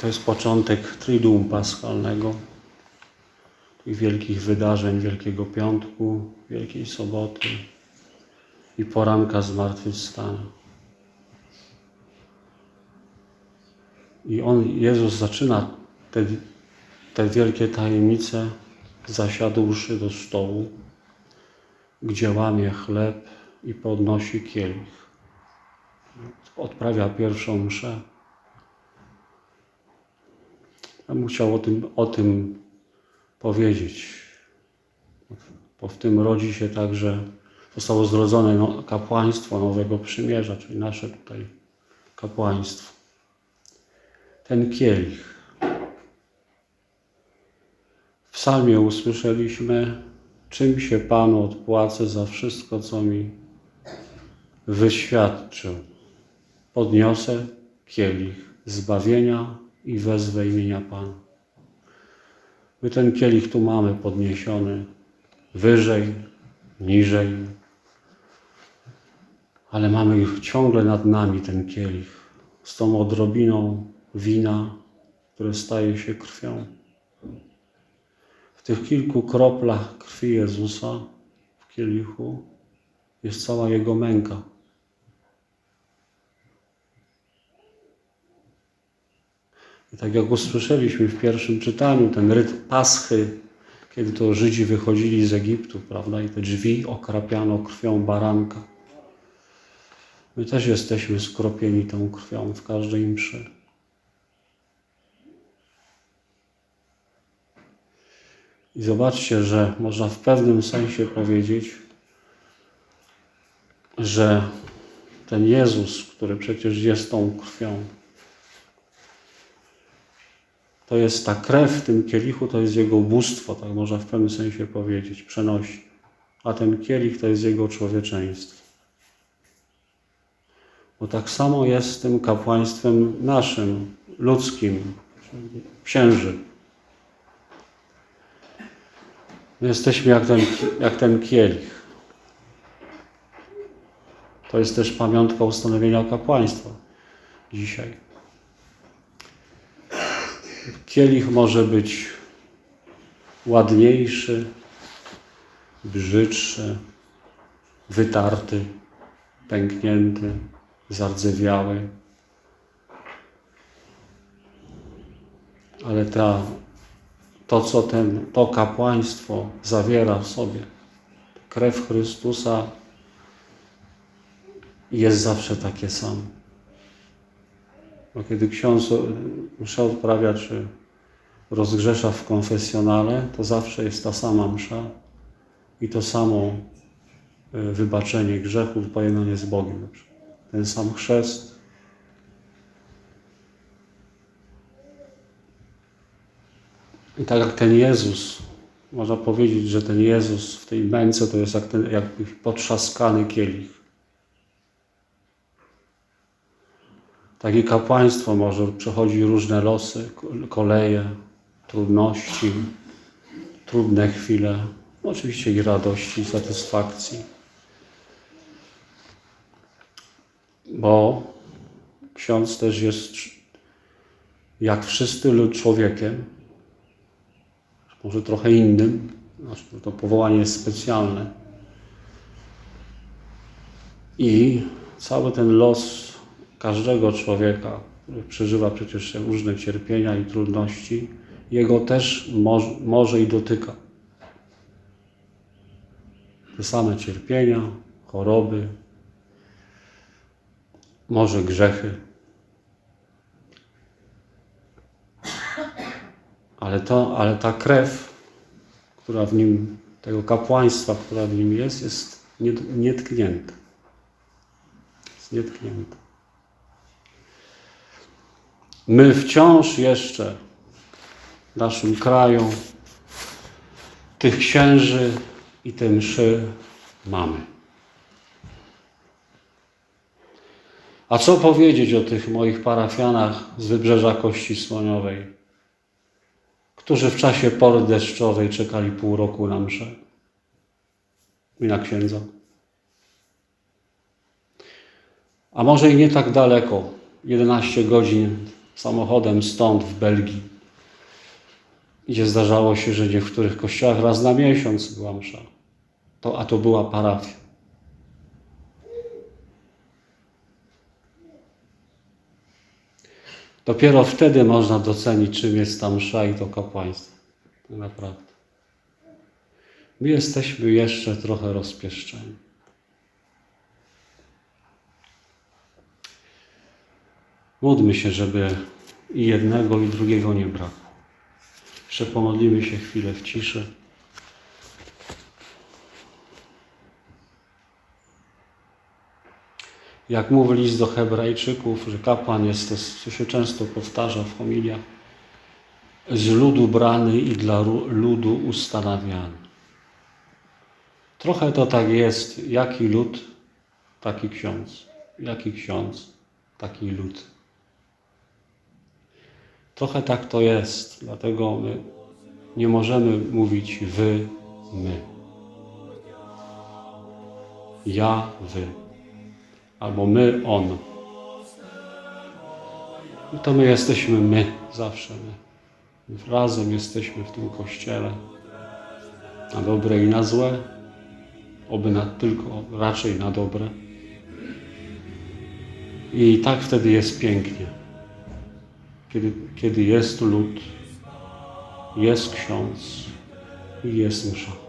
to jest początek Triduum Paschalnego i wielkich wydarzeń Wielkiego Piątku, Wielkiej Soboty i poranka zmartwychwstania. I on, Jezus zaczyna te, te wielkie tajemnice zasiadłszy do stołu, gdzie łamie chleb i podnosi kielich. Odprawia pierwszą mszę. Chciał o tym, o tym powiedzieć. Bo w tym rodzi się także, zostało zrodzone no, kapłaństwo Nowego Przymierza, czyli nasze tutaj kapłaństwo. Ten kielich. W psalmie usłyszeliśmy, czym się Panu odpłacę za wszystko, co mi wyświadczył. Podniosę kielich zbawienia i wezwę imienia Pana. My ten kielich tu mamy podniesiony wyżej, niżej, ale mamy ciągle nad nami ten kielich z tą odrobiną wina, które staje się krwią. W tych kilku kroplach krwi Jezusa w kielichu jest cała Jego męka. Tak jak usłyszeliśmy w pierwszym czytaniu, ten ryt Paschy, kiedy to Żydzi wychodzili z Egiptu, prawda, i te drzwi okrapiano krwią baranka. My też jesteśmy skropieni tą krwią w każdej mszy. I zobaczcie, że można w pewnym sensie powiedzieć, że ten Jezus, który przecież jest tą krwią, to jest ta krew w tym kielichu, to jest Jego bóstwo, tak można w pewnym sensie powiedzieć, przenosi. A ten kielich to jest Jego człowieczeństwo. Bo tak samo jest z tym kapłaństwem naszym, ludzkim, księży. My jesteśmy jak ten, jak ten kielich. To jest też pamiątka ustanowienia kapłaństwa dzisiaj. Kielich może być ładniejszy, brzydszy, wytarty, pęknięty, zardzewiały. Ale ta, to, co ten, to kapłaństwo zawiera w sobie, krew Chrystusa jest zawsze takie samo. Bo kiedy ksiądz mszę odprawia, czy rozgrzesza w konfesjonale, to zawsze jest ta sama msza i to samo y, wybaczenie grzechów, pojednanie z Bogiem. Ten sam chrzest. I tak jak ten Jezus, można powiedzieć, że ten Jezus w tej męce to jest jak ten jakby potrzaskany kielich. Takie kapłaństwo może przechodzi różne losy, koleje, trudności, trudne chwile, oczywiście i radości, i satysfakcji. Bo ksiądz też jest, jak wszyscy lud człowiekiem, może trochę innym, znaczy to powołanie jest specjalne. I cały ten los każdego człowieka, który przeżywa przecież różne cierpienia i trudności, jego też może, może i dotyka. Te same cierpienia, choroby, może grzechy. Ale, to, ale ta krew, która w nim, tego kapłaństwa, która w nim jest, jest nietknięta. Jest nietknięta. My wciąż jeszcze naszym kraju tych księży i te mszy mamy. A co powiedzieć o tych moich parafianach z wybrzeża Kości Słoniowej, którzy w czasie pory deszczowej czekali pół roku na mszę i na księdza? A może i nie tak daleko, 11 godzin samochodem stąd w Belgii, gdzie zdarzało się, że w niektórych kościołach raz na miesiąc była msza. To, a to była parafia. Dopiero wtedy można docenić, czym jest ta msza i to kapłaństwo. Naprawdę. My jesteśmy jeszcze trochę rozpieszczeni. Módlmy się, żeby i jednego, i drugiego nie brakło. Jeszcze pomodlimy się chwilę w ciszy. Jak mówi list do Hebrajczyków, że kapłan jest, to co się często powtarza w homiliach, z ludu brany i dla ludu ustanawiany. Trochę to tak jest, jaki lud, taki ksiądz. Jaki ksiądz, taki lud. Trochę tak to jest, dlatego my nie możemy mówić wy, my. Ja, wy. Albo my, on. I to my jesteśmy my, zawsze my. Razem jesteśmy w tym kościele. Na dobre i na złe. Oby na, tylko raczej na dobre. I tak wtedy jest pięknie. Kiedy, kiedy jest lud, jest ksiądz i jest msza.